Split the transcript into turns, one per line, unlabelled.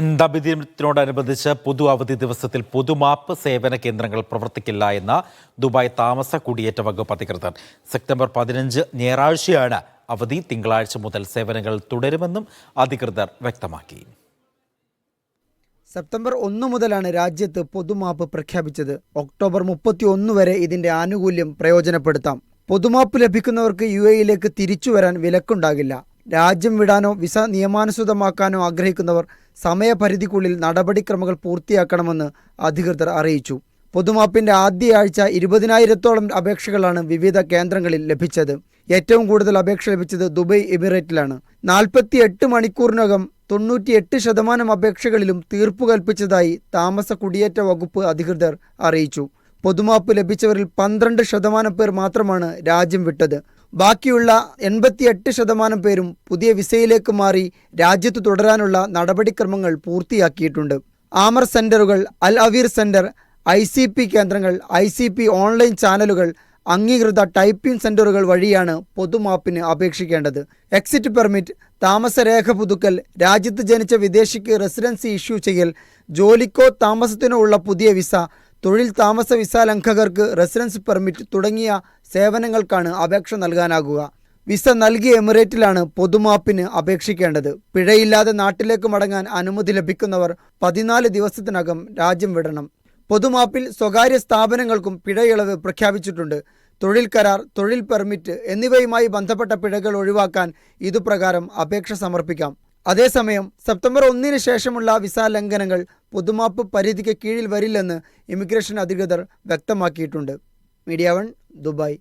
നബിദിനത്തോടനുബന്ധിച്ച് പൊതു അവധി ദിവസത്തിൽ പൊതുമാപ്പ് സേവന കേന്ദ്രങ്ങൾ പ്രവർത്തിക്കില്ല എന്ന് ദുബായ് താമസ കുടിയേറ്റ വകുപ്പ് അധികൃതർ. സെപ്റ്റംബർ പതിനഞ്ച് ഞായറാഴ്ചയാണ് അവധി തിങ്കളാഴ്ച മുതൽ സേവനങ്ങൾ തുടരുമെന്നും അധികൃതർ വ്യക്തമാക്കി.
സെപ്റ്റംബർ ഒന്ന് മുതലാണ് രാജ്യത്ത് പൊതുമാപ്പ് പ്രഖ്യാപിച്ചത്. ഒക്ടോബർ മുപ്പത്തി ഒന്ന് വരെ ഇതിന്റെ ആനുകൂല്യം പ്രയോജനപ്പെടുത്താം. പൊതുമാപ്പ് ലഭിക്കുന്നവർക്ക് യു എയിലേക്ക് തിരിച്ചു വരാൻ വിലക്കുണ്ടാകില്ല. രാജ്യം വിടാനോ വിസ നിയമാനുസൃതമാക്കാനോ ആഗ്രഹിക്കുന്നവർ സമയപരിധിക്കുള്ളിൽ നടപടിക്രമങ്ങൾ പൂർത്തിയാക്കണമെന്ന് അധികൃതർ അറിയിച്ചു. പൊതുമാപ്പിന്റെ ആദ്യ ആഴ്ച ഇരുപതിനായിരത്തോളം അപേക്ഷകളാണ് വിവിധ കേന്ദ്രങ്ങളിൽ ലഭിച്ചത്. ഏറ്റവും കൂടുതൽ അപേക്ഷ ലഭിച്ചത് ദുബൈ എമിറേറ്റിലാണ്. നാൽപ്പത്തി എട്ട് മണിക്കൂറിനകം തൊണ്ണൂറ്റിയെട്ട് ശതമാനം അപേക്ഷകളിലും തീർപ്പ് കൽപ്പിച്ചതായി താമസ കുടിയേറ്റ വകുപ്പ് അധികൃതർ അറിയിച്ചു. പൊതുമാപ്പ് ലഭിച്ചവരിൽ പന്ത്രണ്ട് ശതമാനം പേർ മാത്രമാണ് രാജ്യം വിട്ടത്. ബാക്കിയുള്ള എൺപത്തിയെട്ട് ശതമാനം പേരും പുതിയ വിസയിലേക്ക് മാറി രാജ്യത്ത് തുടരാനുള്ള നടപടിക്രമങ്ങൾ പൂർത്തിയാക്കിയിട്ടുണ്ട്. ആമർ സെന്ററുകൾ Al Aweer centre I C P കേന്ദ്രങ്ങൾ ഐ സി പി ഓൺലൈൻ ചാനലുകൾ അംഗീകൃത ടൈപ്പിംഗ് സെന്ററുകൾ വഴിയാണ് പൊതുമാപ്പിന് അപേക്ഷിക്കേണ്ടത്. എക്സിറ്റ് പെർമിറ്റ് താമസരേഖ പുതുക്കൽ രാജ്യത്ത് ജനിച്ച വിദേശിക്ക് റെസിഡൻസി ഇഷ്യൂ ചെയ്യൽ ജോലിക്കോ താമസത്തിനോ ഉള്ള പുതിയ വിസ തൊഴിൽ താമസ വിസ ലംഘകർക്ക് റെസിഡൻസ് പെർമിറ്റ് തുടങ്ങിയ സേവനങ്ങൾക്കാണ് അപേക്ഷ നൽകാനാകുക. വിസ നൽകിയ എമിറേറ്റിലാണ് പൊതുമാപ്പിന് അപേക്ഷിക്കേണ്ടത്. പിഴയില്ലാതെ നാട്ടിലേക്ക് മടങ്ങാൻ അനുമതി ലഭിക്കുന്നവർ പതിനാല് ദിവസത്തിനകം രാജ്യം വിടണം. പൊതുമാപ്പിൽ സ്വകാര്യ സ്ഥാപനങ്ങൾക്കും പിഴയിളവ് പ്രഖ്യാപിച്ചിട്ടുണ്ട്. തൊഴിൽ കരാർ തൊഴിൽ പെർമിറ്റ് എന്നിവയുമായി ബന്ധപ്പെട്ട പിഴകൾ ഒഴിവാക്കാൻ ഇതുപ്രകാരം അപേക്ഷ സമർപ്പിക്കാം. അതേസമയം സെപ്റ്റംബർ ഒന്നിന് ശേഷമുള്ള വിസ ലംഘനങ്ങൾ പൊതുമാപ്പ് പരിധിക്ക് കീഴിൽ വരില്ലെന്ന് ഇമിഗ്രേഷൻ അധികൃതർ വ്യക്തമാക്കിയിട്ടുണ്ട്. Media one Dubai.